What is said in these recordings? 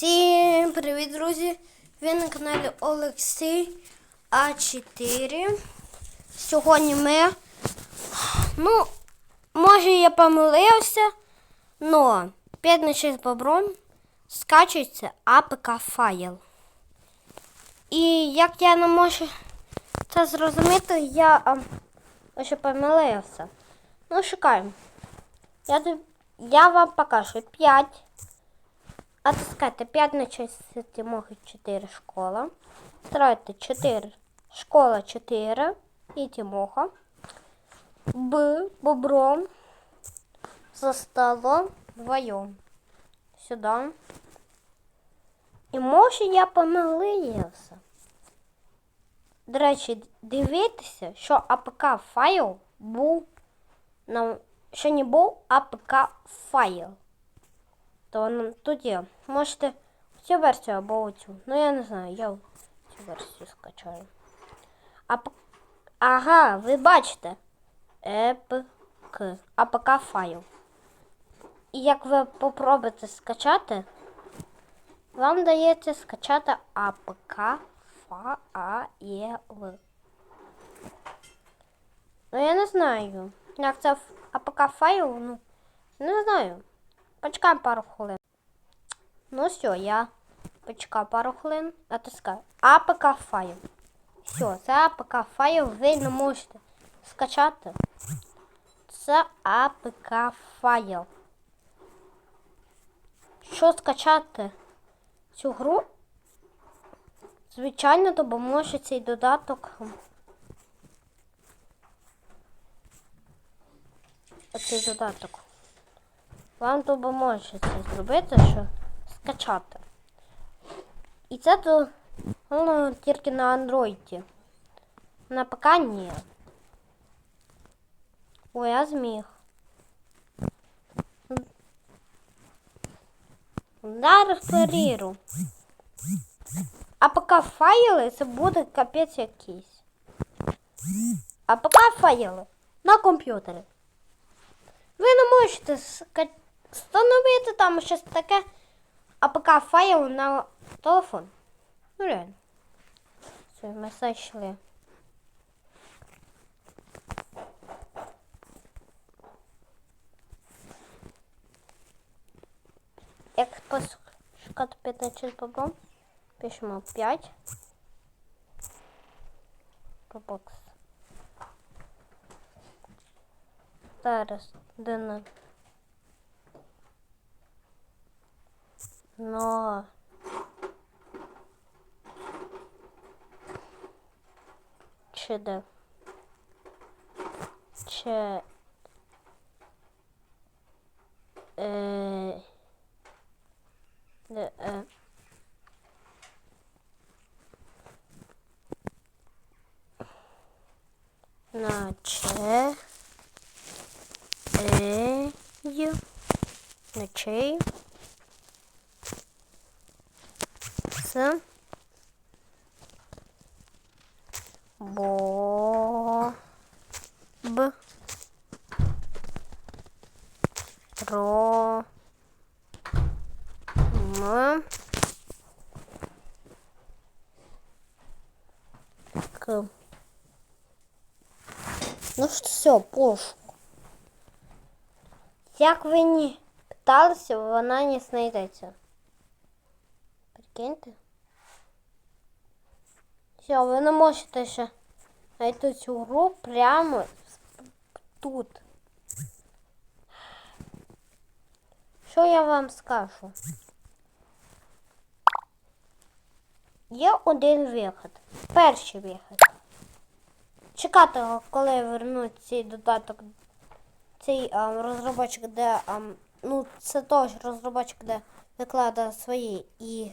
Всім привіт, друзі! Ви на каналі Олексій А4. Сьогодні ми. Ну, може я помилився, но 5 на 6 бобром скачується APK файл. І як я не можу це зрозуміти, я ще помилився. Ну, шукаємо. Я, я вам покажу 5. Отыскайте 5 на 6 можуть 4 школа. Строїте 4. Школа 4 і Тимоха. Б. Бобром. За столом вдвоєм. Сюди. І може я помилився. До речі, дивіться, що АПК файл був на що не був АПК файл то ну, є. Можете цю версію або оцю. Ну я не знаю, я цю версію скачаю. А, ага, ви бачите. ЕПК. АПК файл. І як ви попробуєте скачати, вам дається скачати АПК файл. Ну я не знаю. Як це АПК файл, ну, не знаю. Почекаємо пару хвилин. Ну все, я почекав пару хвилин, натискаю APK файл. Все, це APK файл, ви не можете скачати. Це APK файл. Що скачати цю гру? Звичайно, допоможе цей додаток. Оцей додаток. Вам допоможе це зробити, що скачати. І це то ну, тільки на андроїді. На ПК ні. О, я зміг. Зараз періру. А поки файли це буде капець якийсь. А поки файли на комп'ютері. Ви не можете ска- Встановити там щось таке АПК файл на телефон. Ну реально. Все, ми знайшли. Як пошукати 15 бобром, пишемо 5. Roblox. Зараз де Но чи де? Чи е, де, е, наче е, ю, ночей, с, бо, б, ро, м, к. Ну що все, пошук. Як ви не питалися, вона не знайдеться. Прикиньте. Все, ви не можете ще знайти цю гру прямо тут. Що я вам скажу? Є один вихід. Перший вихід. Чекати, коли вернуть цей додаток цей а, розробочок, де а, ну, це теж розробочок, де викладає свої і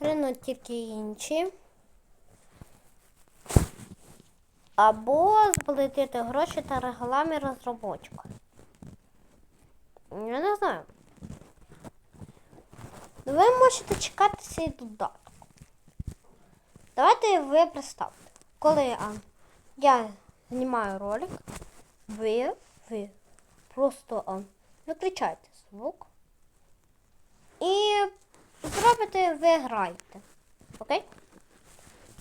ринуть тільки інші. Або сплатити гроші та рекламі розробочка. Я не знаю. Ви можете чекати цей додаток. Давайте ви представте, коли а, я знімаю ролик, ви, ви просто а, виключайте звук і зробите ви граєте. Окей?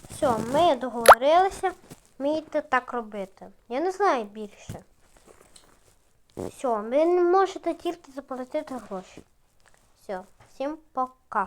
Все, ми договорилися. Вмієте так робити. Я не знаю більше. Все, ви можете тільки заплатити гроші. Все, всім пока.